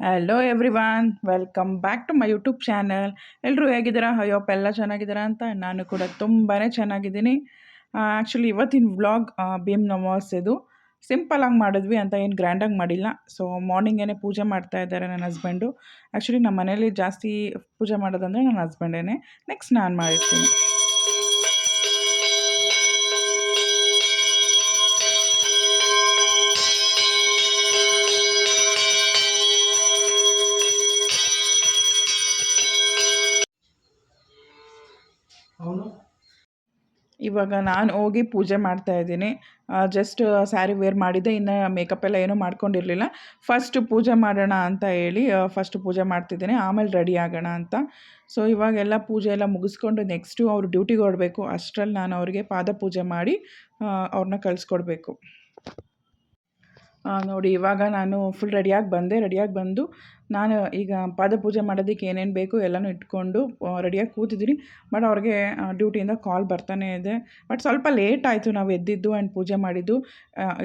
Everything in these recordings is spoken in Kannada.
Hello everyone welcome back to my YouTube channel ಎಲ್ಲರೂ ಹೇಗಿದ್ದೀರಾ? ಅಯ್ಯೋಪ್ಪ ಎಲ್ಲ ಚೆನ್ನಾಗಿದ್ದೀರಾ ಅಂತ ನಾನು ಕೂಡ ತುಂಬಾ ಚೆನ್ನಾಗಿದ್ದೀನಿ. ಆ್ಯಕ್ಚುಲಿ ಇವತ್ತಿನ ವ್ಲಾಗ್ ಭೀಮ್ ಸಿಂಪಲ್ ಸಿಂಪಲಾಗಿ ಮಾಡಿದ್ವಿ ಅಂತ ಏನು ಗ್ರ್ಯಾಂಡಾಗಿ ಮಾಡಿಲ್ಲ. ಸೊ ಮಾರ್ನಿಂಗೇನೆ ಪೂಜೆ ಮಾಡ್ತಾ ಇದ್ದಾರೆ ನನ್ನ ಹಸ್ಬೆಂಡು ಆ್ಯಕ್ಚುಲಿ ನಮ್ಮ ಮನೇಲಿ ಜಾಸ್ತಿ ಪೂಜೆ ಮಾಡೋದಂದರೆ ನನ್ನ ಹಸ್ಬೆಂಡೇ ನೆಕ್ಸ್ಟ್ ನಾನು ಮಾಡಿರ್ತೀನಿ. ಇವಾಗ ನಾನು ಹೋಗಿ ಪೂಜೆ ಮಾಡ್ತಾ ಇದ್ದೀನಿ. ಜಸ್ಟ್ ಸ್ಯಾರಿ ವೇರ್ ಮಾಡಿದ್ದೆ. ಇನ್ನು ಮೇಕಪ್ ಎಲ್ಲ ಏನೂ ಮಾಡ್ಕೊಂಡಿರಲಿಲ್ಲ. ಫಸ್ಟ್ ಪೂಜೆ ಮಾಡೋಣ ಅಂತ ಹೇಳಿ ಫಸ್ಟ್ ಪೂಜೆ ಮಾಡ್ತಿದ್ದೀನಿ. ಆಮೇಲೆ ರೆಡಿ ಆಗೋಣ ಅಂತ. ಸೊ ಇವಾಗೆಲ್ಲ ಪೂಜೆ ಎಲ್ಲ ಮುಗಿಸ್ಕೊಂಡು ನೆಕ್ಸ್ಟು ಅವ್ರು ಡ್ಯೂಟಿಗೆ ಹೊರಡಬೇಕು. ಅಷ್ಟರಲ್ಲಿ ನಾನು ಅವ್ರಿಗೆ ಪಾದ ಪೂಜೆ ಮಾಡಿ ಅವ್ರನ್ನ ಕಳಿಸ್ಕೊಡ್ಬೇಕು. ನೋಡಿ, ಇವಾಗ ನಾನು ಫುಲ್ ರೆಡಿಯಾಗಿ ಬಂದೆ. ರೆಡಿಯಾಗಿ ಬಂದು ನಾನು ಈಗ ಪಾದಪೂಜೆ ಮಾಡೋದಕ್ಕೆ ಏನೇನು ಬೇಕು ಎಲ್ಲನೂ ಇಟ್ಕೊಂಡು ರೆಡಿಯಾಗಿ ಕೂತಿದ್ದೀನಿ. ಬಟ್ ಅವ್ರಿಗೆ ಡ್ಯೂಟಿಯಿಂದ ಕಾಲ್ ಬರ್ತಾನೆ ಇದೆ. ಬಟ್ ಸ್ವಲ್ಪ ಲೇಟ್ ಆಯಿತು ನಾವು ಎದ್ದಿದ್ದು ಆ್ಯಂಡ್ ಪೂಜೆ ಮಾಡಿದ್ದು.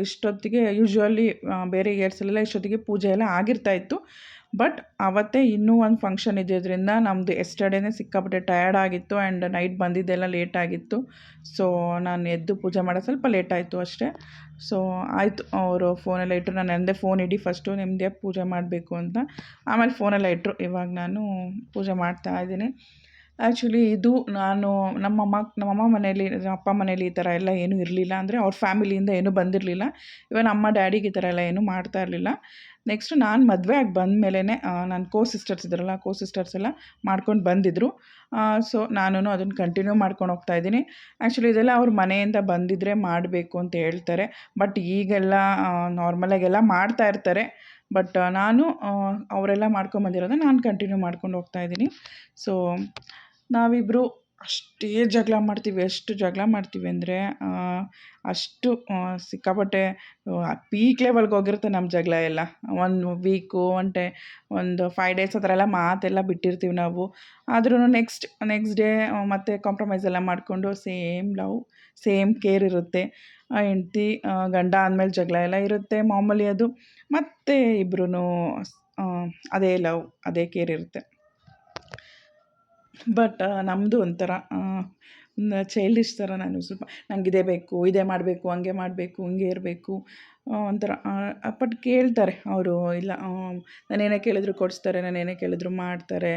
ಇಷ್ಟೊತ್ತಿಗೆ ಯೂಶ್ವಲಿ ಬೇರೆ ಇಯರ್ಸಲ್ಲೆಲ್ಲ ಇಷ್ಟೊತ್ತಿಗೆ ಪೂಜೆ ಎಲ್ಲ ಆಗಿರ್ತಾಯಿತ್ತು ಬಟ್ ಆವತ್ತೇ ಇನ್ನೂ ಒಂದು ಫಂಕ್ಷನ್ ಇದ್ದಿದ್ದರಿಂದ ನಮ್ಮದು ಎಸ್ಟರ್ಡೇನೆ ಸಿಕ್ಕಾಪಟ್ಟೆ ಟಯರ್ಡ್ ಆಗಿತ್ತು ಆ್ಯಂಡ್ ನೈಟ್ ಬಂದಿದ್ದೆಲ್ಲ ಲೇಟ್ ಆಗಿತ್ತು. ಸೊ ನಾನು ಎದ್ದು ಪೂಜೆ ಮಾಡೋದು ಸ್ವಲ್ಪ ಲೇಟ್ ಆಯಿತು ಅಷ್ಟೇ. ಸೊ ಆಯಿತು, ಅವರು ಫೋನೆಲ್ಲ ಇಟ್ಟರು ನಾನು ಅಂದೆ ಫೋನ್ ಇಡಿ ಫಸ್ಟು ನಿಮ್ಮದೇ ಪೂಜೆ ಮಾಡಬೇಕು ಅಂತ. ಆಮೇಲೆ ಫೋನೆಲ್ಲ ಇಟ್ಟರು ಇವಾಗ ನಾನು ಪೂಜೆ ಮಾಡ್ತಾ ಇದ್ದೀನಿ. ಆ್ಯಕ್ಚುಲಿ ಇದು ನಾನು ನಮ್ಮಮ್ಮ ನಮ್ಮಮ್ಮ ಮನೇಲಿ ಅಪ್ಪ ಮನೇಲಿ ಈ ಥರ ಎಲ್ಲ ಏನೂ ಇರಲಿಲ್ಲ. ಅಂದರೆ ಅವ್ರ ಫ್ಯಾಮಿಲಿಯಿಂದ ಏನೂ ಬಂದಿರಲಿಲ್ಲ. ಇವನ್ ಅಮ್ಮ ಡ್ಯಾಡಿಗೆ ಈ ಥರ ಎಲ್ಲ ಏನೂ ಮಾಡ್ತಾ ಇರಲಿಲ್ಲ. ನೆಕ್ಸ್ಟು ನಾನು ಮದುವೆ ಆಗಿ ಬಂದ ಮೇಲೆ ನನ್ನ ಕೋ ಸಿಸ್ಟರ್ಸ್ ಇದ್ದಾರಲ್ಲ ಕೋ ಸಿಸ್ಟರ್ಸ್ ಎಲ್ಲ ಮಾಡ್ಕೊಂಡು ಬಂದಿದ್ದರು ಸೊ ನಾನು ಅದನ್ನು ಕಂಟಿನ್ಯೂ ಮಾಡ್ಕೊಂಡು ಹೋಗ್ತಾ ಇದ್ದೀನಿ. ಆ್ಯಕ್ಚುಲಿ ಇದೆಲ್ಲ ಅವ್ರ ಮನೆಯಿಂದ ಬಂದಿದ್ದರೆ ಮಾಡಬೇಕು ಅಂತ ಹೇಳ್ತಾರೆ. ಬಟ್ ಈಗೆಲ್ಲ ನಾರ್ಮಲಾಗೆಲ್ಲ ಮಾಡ್ತಾ ಇರ್ತಾರೆ. ಬಟ್ ನಾನು ಅವರೆಲ್ಲ ಮಾಡ್ಕೊಂಬಂದಿರೋದು ನಾನು ಕಂಟಿನ್ಯೂ ಮಾಡ್ಕೊಂಡು ಹೋಗ್ತಾ ಇದ್ದೀನಿ. ಸೊ ನಾವಿಬ್ಬರು ಅಷ್ಟೇ ಜಗಳ ಮಾಡ್ತೀವಿ, ಎಷ್ಟು ಜಗಳ ಮಾಡ್ತೀವಿ ಅಂದರೆ ಅಷ್ಟು ಸಿಕ್ಕಾಪಟ್ಟೆ ಪೀಕ್ ಲೆವೆಲ್ಗೆ ಹೋಗಿರುತ್ತೆ ನಮ್ಮ ಜಗಳ ಎಲ್ಲ. ಒಂದು ವೀಕು ಒನ್ ಒಂದು ಫೈವ್ ಡೇಸ್ ಆ ಥರ ಎಲ್ಲ ಮಾತೆಲ್ಲ ಬಿಟ್ಟಿರ್ತೀವಿ ನಾವು. ಆದ್ರೂ ನೆಕ್ಸ್ಟ್ ನೆಕ್ಸ್ಟ್ ಡೇ ಮತ್ತೆ ಕಾಂಪ್ರಮೈಸ್ ಎಲ್ಲ ಮಾಡಿಕೊಂಡು ಸೇಮ್ ಲವ್ ಸೇಮ್ ಕೇರ್ ಇರುತ್ತೆ. ಹೆಂಡ್ತಿ ಗಂಡ ಅಂದಮೇಲೆ ಜಗಳ ಎಲ್ಲ ಇರುತ್ತೆ ಮಾಮೂಲಿ ಅದು. ಮತ್ತೆ ಇಬ್ರು ಅದೇ ಲವ್ ಅದೇ ಕೇರ್ ಇರುತ್ತೆ. ಬಟ್ ನಮ್ಮದು ಒಂಥರ ಚೈಲ್ಡಿಶ್ ಥರ ನಾನು ಸ್ವಲ್ಪ ನಂಗೆ ಇದೇ ಬೇಕು, ಇದೇ ಮಾಡಬೇಕು, ಹಂಗೆ ಮಾಡಬೇಕು, ಹಿಂಗೆ ಇರಬೇಕು ಒಂಥರ ಬಟ್ ಕೇಳ್ತಾರೆ ಅವರು, ಇಲ್ಲ ನಾನು ಕೇಳಿದ್ರು ಕೊಡಿಸ್ತಾರೆ, ನಾನು ಏನೇ ಕೇಳಿದ್ರು ಮಾಡ್ತಾರೆ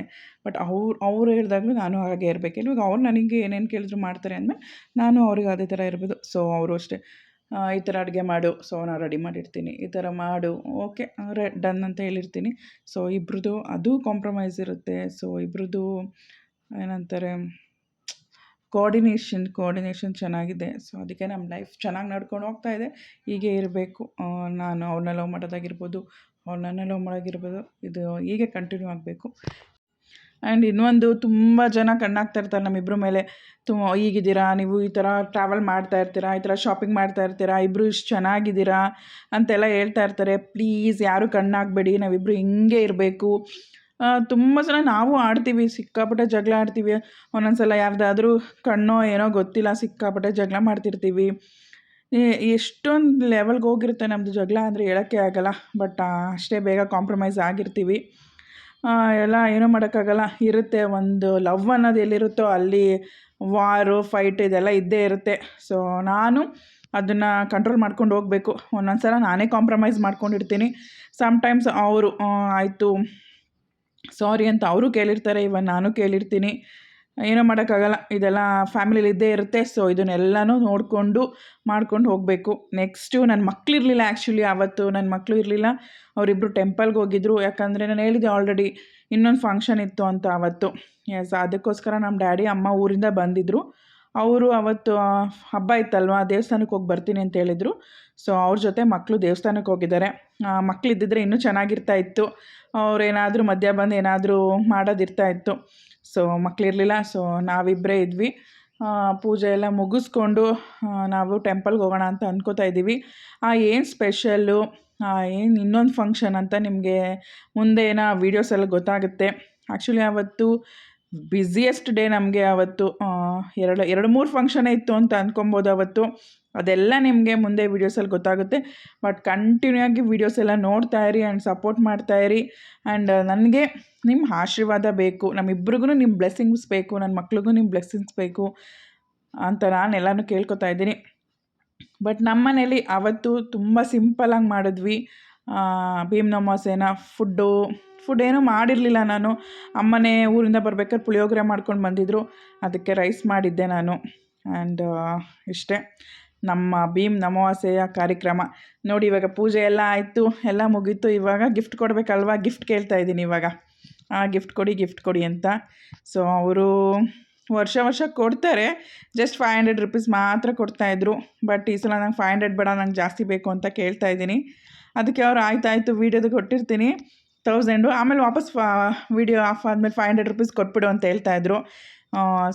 ಬಟ್ ಅವ್ರು ಅವ್ರು ಹೇಳಿದಾಗಲೂ ನಾನು ಹಾಗೆ ಇರಬೇಕು. ಇವಾಗ ಅವ್ರು ನನಗೆ ಏನೇನು ಕೇಳಿದ್ರು ಮಾಡ್ತಾರೆ ಅಂದಮೇಲೆ ನಾನು ಅವ್ರಿಗೆ ಅದೇ ಥರ ಇರ್ಬೋದು. ಸೊ ಅವರು ಅಷ್ಟೇ ಈ ಥರ ಅಡುಗೆ ಮಾಡು ಸೊ ನಾನು ರೆಡಿ ಮಾಡಿರ್ತೀನಿ, ಈ ಥರ ಮಾಡು, ಓಕೆ ರೆ ಡನ್ ಅಂತ ಹೇಳಿರ್ತೀನಿ. ಸೊ ಇಬ್ರದ್ದು ಅದು ಕಾಂಪ್ರಮೈಸ್ ಇರುತ್ತೆ. ಸೊ ಇಬ್ರದ್ದು ಏನಂತಾರೆ ಕೋಆರ್ಡಿನೇಷನ್ ಕೋಆರ್ಡಿನೇಷನ್ ಚೆನ್ನಾಗಿದೆ. ಸೊ ಅದಕ್ಕೆ ನಮ್ಮ ಲೈಫ್ ಚೆನ್ನಾಗಿ ನಡ್ಕೊಂಡು ಹೋಗ್ತಾ ಇದೆ. ಹೀಗೆ ಇರಬೇಕು. ನಾನು ಅವ್ರನ್ನ ಲವ್ ಮಾಡೋದಾಗಿರ್ಬೋದು ಅವ್ರು ನನ್ನ ಲವ್ ಮಾಡೋದಾಗಿರ್ಬೋದು, ಇದು ಹೀಗೆ ಕಂಟಿನ್ಯೂ ಆಗಬೇಕು. ಆ್ಯಂಡ್ ಇನ್ನೊಂದು, ತುಂಬ ಜನ ಕಣ್ಣಾಗ್ತಾ ಇರ್ತಾರೆ ನಮ್ಮಿಬ್ಬರ ಮೇಲೆ. ತುಂಬ ಈಗಿದ್ದೀರಾ? ನೀವು ಈ ಥರ ಟ್ರಾವೆಲ್ ಮಾಡ್ತಾ ಇರ್ತೀರಾ? ಈ ಥರ ಶಾಪಿಂಗ್ ಮಾಡ್ತಾ ಇರ್ತೀರಾ? ಇಬ್ಬರು ಇಷ್ಟು ಚೆನ್ನಾಗಿದ್ದೀರಾ? ಅಂತೆಲ್ಲ ಹೇಳ್ತಾ ಇರ್ತಾರೆ. ಪ್ಲೀಸ್ ಯಾರು ಕಣ್ಣಾಗಬೇಡಿ. ನಾವಿಬ್ಬರು ಹಿಂಗೆ ಇರಬೇಕು. ತುಂಬ ಸಲ ನಾವು ಆಡ್ತೀವಿ, ಸಿಕ್ಕಾಪಟ್ಟೆ ಜಗಳ ಆಡ್ತೀವಿ. ಒಂದೊಂದು ಸಲ ಯಾರ್ದಾದ್ರೂ ಕಣ್ಣೋ ಏನೋ ಗೊತ್ತಿಲ್ಲ, ಸಿಕ್ಕಾಪಟ್ಟೆ ಜಗಳ ಮಾಡ್ತಿರ್ತೀವಿ. ಎಷ್ಟೊಂದು ಲೆವೆಲ್ಗೆ ಹೋಗಿರುತ್ತೆ ನಮ್ಮದು ಜಗಳ ಅಂದರೆ ಹೇಳೋಕ್ಕೆ ಆಗೋಲ್ಲ ಬಟ್ ಅಷ್ಟೇ ಬೇಗ ಕಾಂಪ್ರಮೈಸ್ ಆಗಿರ್ತೀವಿ. ಎಲ್ಲ ಏನೂ ಮಾಡೋಕ್ಕಾಗಲ್ಲ. ಇರುತ್ತೆ ಒಂದು ಲವ್ ಅನ್ನೋದು ಎಲ್ಲಿರುತ್ತೋ ಅಲ್ಲಿ ವಾರು ಫೈಟ್ ಇದೆಲ್ಲ ಇದ್ದೇ ಇರುತ್ತೆ. ಸೊ ನಾನು ಅದನ್ನು ಕಂಟ್ರೋಲ್ ಮಾಡ್ಕೊಂಡು ಹೋಗಬೇಕು. ಒಂದೊಂದು ಸಲ ನಾನೇ ಕಾಂಪ್ರಮೈಸ್ ಮಾಡ್ಕೊಂಡಿರ್ತೀನಿ. ಸಮ್ಟೈಮ್ಸ್ ಅವರು ಆಯಿತು ಸಾರಿ ಅಂತ ಅವರು ಕೇಳಿರ್ತಾರೆ ಇವನ್ ನಾನು ಕೇಳಿರ್ತೀನಿ. ಏನೂ ಮಾಡೋಕ್ಕಾಗಲ್ಲ, ಇದೆಲ್ಲ ಫ್ಯಾಮಿಲಿಲಿ ಇದ್ದೇ ಇರುತ್ತೆ ಸೊ ಇದನ್ನೆಲ್ಲನೂ ನೋಡಿಕೊಂಡು ಮಾಡ್ಕೊಂಡು ಹೋಗಬೇಕು. ನೆಕ್ಸ್ಟು ನನ್ನ ಮಕ್ಕಳಿರಲಿಲ್ಲ ಆ್ಯಕ್ಚುಲಿ ಆವತ್ತು ನನ್ನ ಮಕ್ಕಳು ಇರಲಿಲ್ಲ. ಅವರಿಬ್ಬರು ಟೆಂಪಲ್ಗೆ ಹೋಗಿದ್ರು. ಯಾಕಂದರೆ ನಾನು ಹೇಳಿದೆ ಆಲ್ರೆಡಿ ಇನ್ನೊಂದು ಫಂಕ್ಷನ್ ಇತ್ತು ಅಂತ ಆವತ್ತು ಎಸ್ ಅದಕ್ಕೋಸ್ಕರ ನಮ್ಮ ಡ್ಯಾಡಿ ಅಮ್ಮ ಊರಿಂದ ಬಂದಿದ್ದರು ಅವರು ಅವತ್ತು ಹಬ್ಬ ಇತ್ತಲ್ವ? ದೇವಸ್ಥಾನಕ್ಕೆ ಹೋಗಿ ಬರ್ತೀನಿ ಅಂತ ಹೇಳಿದರು. ಸೊ ಅವ್ರ ಜೊತೆ ಮಕ್ಕಳು ದೇವಸ್ಥಾನಕ್ಕೆ ಹೋಗಿದ್ದಾರೆ. ಮಕ್ಕಳು ಇದ್ದಿದ್ರೆ ಇನ್ನೂ ಚೆನ್ನಾಗಿರ್ತಾ ಇತ್ತು. ಅವ್ರೇನಾದರೂ ಮಧ್ಯ ಬಂದು ಏನಾದರೂ ಮಾಡೋದಿರ್ತಾ ಇತ್ತು. ಸೊ ಮಕ್ಕಳಿರಲಿಲ್ಲ ಸೊ ನಾವಿಬ್ಬರೇ ಇದ್ವಿ. ಪೂಜೆ ಎಲ್ಲ ಮುಗಿಸ್ಕೊಂಡು ನಾವು ಟೆಂಪಲ್ಗೆ ಹೋಗೋಣ ಅಂತ ಅಂದ್ಕೋತಾ ಇದ್ದೀವಿ. ಏನು ಸ್ಪೆಷಲ್ಲು? ಏನು ಇನ್ನೊಂದು ಫಂಕ್ಷನ್ ಅಂತ ನಿಮಗೆ ಮುಂದೆ ಏನೋ ವೀಡಿಯೋಸಲ್ಲಿ ಗೊತ್ತಾಗುತ್ತೆ. ಆ್ಯಕ್ಚುಲಿ ಆವತ್ತು ಬ್ಯುಸಿಯೆಸ್ಟ್ ಡೇ ನಮಗೆ ಆವತ್ತು ಎರಡು ಎರಡು, ಮೂರು ಫಂಕ್ಷನೇ ಇತ್ತು ಅಂತ ಅಂದ್ಕೊಬೋದು ಅವತ್ತು. ಅದೆಲ್ಲ ನಿಮಗೆ ಮುಂದೆ ವೀಡಿಯೋಸಲ್ಲಿ ಗೊತ್ತಾಗುತ್ತೆ. ಬಟ್ ಕಂಟಿನ್ಯೂ ಆಗಿ ವೀಡಿಯೋಸ್ ಎಲ್ಲ ನೋಡ್ತಾ ಇರಿ ಆ್ಯಂಡ್ ಸಪೋರ್ಟ್ ಮಾಡ್ತಾ ಇರಿ. ಆ್ಯಂಡ್ ನನಗೆ ನಿಮ್ಮ ಆಶೀರ್ವಾದ ಬೇಕು. ನಮ್ಮಿಬ್ರಿಗೂ ನಿಮ್ಮ ಬ್ಲೆಸ್ಸಿಂಗ್ಸ್ ಬೇಕು. ನನ್ನ ಮಕ್ಳಿಗೂ ನಿಮ್ಮ ಬ್ಲೆಸ್ಸಿಂಗ್ಸ್ ಬೇಕು ಅಂತ ನಾನು ಎಲ್ಲಾನು ಕೇಳ್ಕೊತಾ ಇದ್ದೀನಿ. ಬಟ್ ನಮ್ಮ ಮನೇಲಿ ತುಂಬ ಸಿಂಪಲಾಗಿ ಮಾಡಿದ್ವಿ. ಆ, ಭೀಮ್ ನಮಾಸೇನ ಫುಡ್ಡು ಫುಡ್ ಏನೂ ಮಾಡಿರಲಿಲ್ಲ ನಾನು. ಅಮ್ಮನೇ ಊರಿಂದ ಬರ್ಬೇಕಾದ್ರೆ ಪುಳಿಯೋಗರೆ ಮಾಡ್ಕೊಂಡು ಬಂದಿದ್ದರು ಅದಕ್ಕೆ ರೈಸ್ ಮಾಡಿದ್ದೆ ನಾನು. ಆ್ಯಂಡ್ ಇಷ್ಟೇ. ನಮ್ಮ ಭೀಮ್ ನಮವಾಸೆಯ ಕಾರ್ಯಕ್ರಮ. ನೋಡಿ ಇವಾಗ ಪೂಜೆ ಎಲ್ಲ ಆಯಿತು ಎಲ್ಲ ಮುಗೀತು. ಇವಾಗ ಗಿಫ್ಟ್ ಕೊಡಬೇಕಲ್ವಾ? ಗಿಫ್ಟ್ ಕೇಳ್ತಾ ಇದ್ದೀನಿ ಇವಾಗ. ಗಿಫ್ಟ್ ಕೊಡಿ ಗಿಫ್ಟ್ ಕೊಡಿ ಅಂತ. ಸೊ ಅವರು ವರ್ಷ ವರ್ಷ ಕೊಡ್ತಾರೆ. ಜಸ್ಟ್ ಫೈವ್ ಹಂಡ್ರೆಡ್ ರುಪೀಸ್ ಮಾತ್ರ ಕೊಡ್ತಾಯಿದ್ರು ಬಟ್ ಈ ಸಲ ನಂಗೆ ಫೈವ್ ಹಂಡ್ರೆಡ್ ಬೇಡ ನಂಗೆ ಜಾಸ್ತಿ ಬೇಕು ಅಂತ ಕೇಳ್ತಾ ಇದ್ದೀನಿ. ಅದಕ್ಕೆ ಅವ್ರು ಆಯ್ತು ಆಯಿತು ವೀಡಿಯೋದು ಕೊಟ್ಟಿರ್ತೀನಿ. ತೌಸಂಡು ಆಮೇಲೆ ವಾಪಸ್ ವೀಡಿಯೋ ಆಫ್ ಆದಮೇಲೆ ಫೈವ್ ಹಂಡ್ರೆಡ್ ರುಪೀಸ್ ಕೊಟ್ಬಿಡು ಅಂತ ಹೇಳ್ತಾಯಿದ್ರು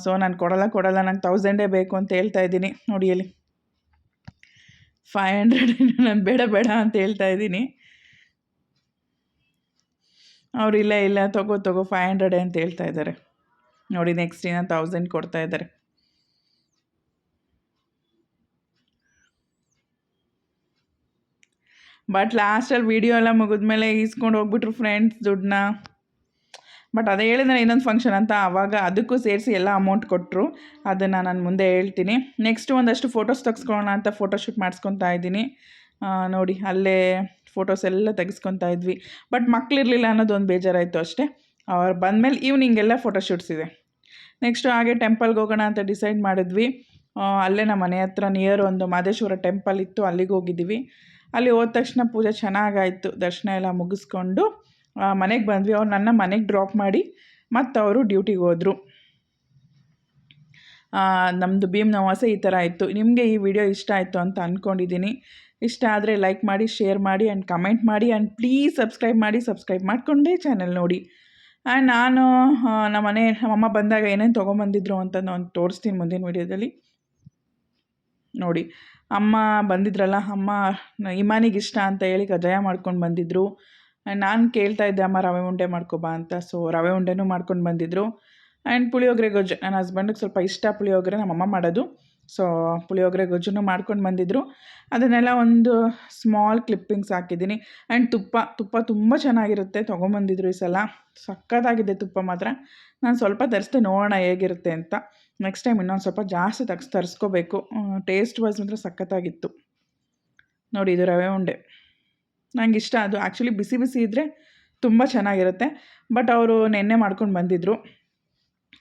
ಸೊ ನಾನು ಕೊಡಲ್ಲ ಕೊಡಲ್ಲ, ನಂಗೆ ತೌಸಂಡೇ ಬೇಕು ಅಂತ ಹೇಳ್ತಾ ಇದ್ದೀನಿ. ನೋಡಿ ಇಲ್ಲಿ ಫೈವ್ ಹಂಡ್ರೆಡ್ ನಾನು ಬೇಡ ಬೇಡ ಅಂತ ಹೇಳ್ತಾ ಇದ್ದೀನಿ. ಅವ್ರು ಇಲ್ಲ ಇಲ್ಲ, ತಗೋ ತಗೋ ಫೈವ್ ಹಂಡ್ರೆಡೇ ಅಂತ ಹೇಳ್ತಾ ಇದ್ದಾರೆ. ನೋಡಿ ನೆಕ್ಸ್ಟ್ ಇನ್ನೂ ತೌಸಂಡ್ ಕೊಡ್ತಾ ಇದ್ದಾರೆ. ಬಟ್ ಲಾಸ್ಟಲ್ಲಿ ವೀಡಿಯೋ ಎಲ್ಲ ಮುಗಿದ್ಮೇಲೆ ಈಸ್ಕೊಂಡು ಹೋಗ್ಬಿಟ್ರು ಫ್ರೆಂಡ್ಸ್ ದುಡ್ಡನ್ನ. ಬಟ್ ಅದೇ ಹೇಳಿದ್ರೆ ಇನ್ನೊಂದು ಫಂಕ್ಷನ್ ಅಂತ ಆವಾಗ ಅದಕ್ಕೂ ಸೇರಿಸಿ ಎಲ್ಲ ಅಮೌಂಟ್ ಕೊಟ್ಟರು ಅದನ್ನು ನಾನು ಮುಂದೆ ಹೇಳ್ತೀನಿ. ನೆಕ್ಸ್ಟ್ ಒಂದಷ್ಟು ಫೋಟೋಸ್ ತೆಗೆಸ್ಕೊಳ್ಳೋಣ ಅಂತ ಫೋಟೋಶೂಟ್ ಮಾಡಿಸ್ಕೊತಾ ಇದ್ದೀನಿ. ನೋಡಿ, ಅಲ್ಲೇ ಫೋಟೋಸ್ ಎಲ್ಲ ತೆಗೆಸ್ಕೊತಾ ಇದ್ವಿ. ಬಟ್ ಮಕ್ಕಳಿರಲಿಲ್ಲ ಅನ್ನೋದು ಒಂದು ಬೇಜಾರಾಯಿತು ಅಷ್ಟೇ. ಅವ್ರು ಬಂದಮೇಲೆ ಈವ್ನಿಂಗೆಲ್ಲ ಫೋಟೋಶೂಟ್ಸ್ ಇದೆ. ನೆಕ್ಸ್ಟು ಹಾಗೆ ಟೆಂಪಲ್ಗೆ ಹೋಗೋಣ ಅಂತ ಡಿಸೈಡ್ ಮಾಡಿದ್ವಿ. ಅಲ್ಲೇ ನಮ್ಮ ಮನೆ ಹತ್ರ ನಿಯರ್ ಒಂದು ಮಾದೇಶ್ವರ ಟೆಂಪಲ್ ಇತ್ತು, ಅಲ್ಲಿಗೆ ಹೋಗಿದ್ದೀವಿ. ಅಲ್ಲಿ ಹೋದ ತಕ್ಷಣ ಪೂಜೆ ಚೆನ್ನಾಗಾಯಿತು. ದರ್ಶನ ಎಲ್ಲ ಮುಗಿಸ್ಕೊಂಡು ಮನೆಗೆ ಬಂದ್ವಿ. ಅವ್ರು ನನ್ನ ಮನೆಗೆ ಡ್ರಾಪ್ ಮಾಡಿ ಮತ್ತು ಅವರು ಡ್ಯೂಟಿಗೆ ಹೋದರು. ನಮ್ಮದು ಭೀಮ್ ನವಾಸ ಈ ಥರ ಇತ್ತು. ನಿಮಗೆ ಈ ವಿಡಿಯೋ ಇಷ್ಟ ಆಯಿತು ಅಂತ ಅಂದ್ಕೊಂಡಿದ್ದೀನಿ ಇಷ್ಟ ಆದರೆ ಲೈಕ್ ಮಾಡಿ ಶೇರ್ ಮಾಡಿ ಆ್ಯಂಡ್ ಕಮೆಂಟ್ ಮಾಡಿ ಆ್ಯಂಡ್ ಪ್ಲೀಸ್ ಸಬ್ಸ್ಕ್ರೈಬ್ ಮಾಡಿ ಸಬ್ಸ್ಕ್ರೈಬ್ ಮಾಡಿಕೊಂಡೇ ಚಾನಲ್ ನೋಡಿ. ಆ್ಯಂಡ್ ನಾನು ನಮ್ಮ ಮನೆ ನಮ್ಮಮ್ಮ ಬಂದಾಗ ಏನೇನು ತೊಗೊಂಬಂದಿದ್ರು ಅಂತ ನಾನು ತೋರಿಸ್ತೀನಿ ಮುಂದಿನ ವೀಡಿಯೋದಲ್ಲಿ ನೋಡಿ. ಅಮ್ಮ ಬಂದಿದ್ರಲ್ಲ, ಅಮ್ಮ ನ- ಇಮಾನಿಗೆ ಇಷ್ಟ ಅಂತ ಹೇಳಿ ಕಜ್ಜಾಯ ಮಾಡ್ಕೊಂಡು ಬಂದಿದ್ದರು ನಾನು ಕೇಳ್ತಾ ಇದ್ದೆ, ಅಮ್ಮ, ರವೆ ಉಂಡೆ ಮಾಡ್ಕೊಬಾ ಅಂತ. ಸೊ ರವೆ ಉಂಡೆನೂ ಮಾಡ್ಕೊಂಡು ಬಂದಿದ್ದರು ಆ್ಯಂಡ್ ಪುಳಿಯೋಗರೆ ಗೊಜ್ಜು ನನ್ನ ಹಸ್ಬೆಂಡಿಗೆ ಸ್ವಲ್ಪ ಇಷ್ಟ ಪುಳಿಯೋಗರೆ ನಮ್ಮಮ್ಮ ಮಾಡೋದು. ಸೊ ಪುಳಿಯೋಗರೆ ಗೊಜ್ಜುನು ಮಾಡ್ಕೊಂಡು ಬಂದಿದ್ರು. ಅದನ್ನೆಲ್ಲ ಒಂದು ಸ್ಮಾಲ್ ಕ್ಲಿಪ್ಪಿಂಗ್ಸ್ ಹಾಕಿದ್ದೀನಿ. ಆ್ಯಂಡ್ ತುಪ್ಪ ತುಪ್ಪ ತುಂಬ ಚೆನ್ನಾಗಿರುತ್ತೆ ತೊಗೊಂಬಂದಿದ್ರು ಈ ಸಲ. ಸಕ್ಕತ್ತಾಗಿದೆ ತುಪ್ಪ ಮಾತ್ರ. ನಾನು ಸ್ವಲ್ಪ ತರಿಸ್ದೆ ನೋಡೋಣ ಹೇಗಿರುತ್ತೆ ಅಂತ. ನೆಕ್ಸ್ಟ್ ಟೈಮ್ ಇನ್ನೊಂದು ಸ್ವಲ್ಪ ಜಾಸ್ತಿ ತಗ್ಸ್, ತರಿಸ್ಕೋಬೇಕು. ಟೇಸ್ಟ್ ವೈಸ್ ಮಾತ್ರ ಸಖತ್ತಾಗಿತ್ತು ನೋಡಿ ಇದು ರವೆ ಉಂಡೆ. ನನಗೆ ಇಷ್ಟ. ಅದು ಆ್ಯಕ್ಚುಲಿ ಬಿಸಿ ಬಿಸಿ ಇದ್ದರೆ ತುಂಬ ಚೆನ್ನಾಗಿರುತ್ತೆ. ಬಟ್ ಅವರು ನೆನ್ನೆ ಮಾಡ್ಕೊಂಡು ಬಂದಿದ್ದರು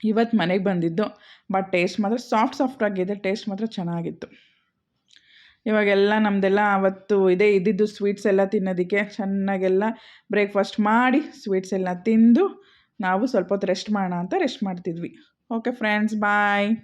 ಇವತ್ತು ಮನೆಗೆ ಬಂದಿದ್ದು. ಬಟ್ ಟೇಸ್ಟ್ ಮಾತ್ರ ಸಾಫ್ಟ್ ಸಾಫ್ಟ್ ಆಗಿದೆ. ಟೇಸ್ಟ್ ಮಾತ್ರ ಚೆನ್ನಾಗಿತ್ತು. ಇವಾಗೆಲ್ಲ ನಮ್ಮದೆಲ್ಲ ಅವತ್ತು ಇದೇ, ಇದ್ದಿದ್ದು ಸ್ವೀಟ್ಸ್ ಎಲ್ಲ ತಿನ್ನೋದಕ್ಕೆ ಚೆನ್ನಾಗೆಲ್ಲ ಬ್ರೇಕ್ಫಾಸ್ಟ್ ಮಾಡಿ ಸ್ವೀಟ್ಸ್ ಎಲ್ಲ ತಿಂದು ನಾವು ಸ್ವಲ್ಪ ಹೊತ್ತು ರೆಸ್ಟ್ ಮಾಡೋಣ ಅಂತ ರೆಸ್ಟ್ ಮಾಡ್ತಿದ್ವಿ. Okay friends bye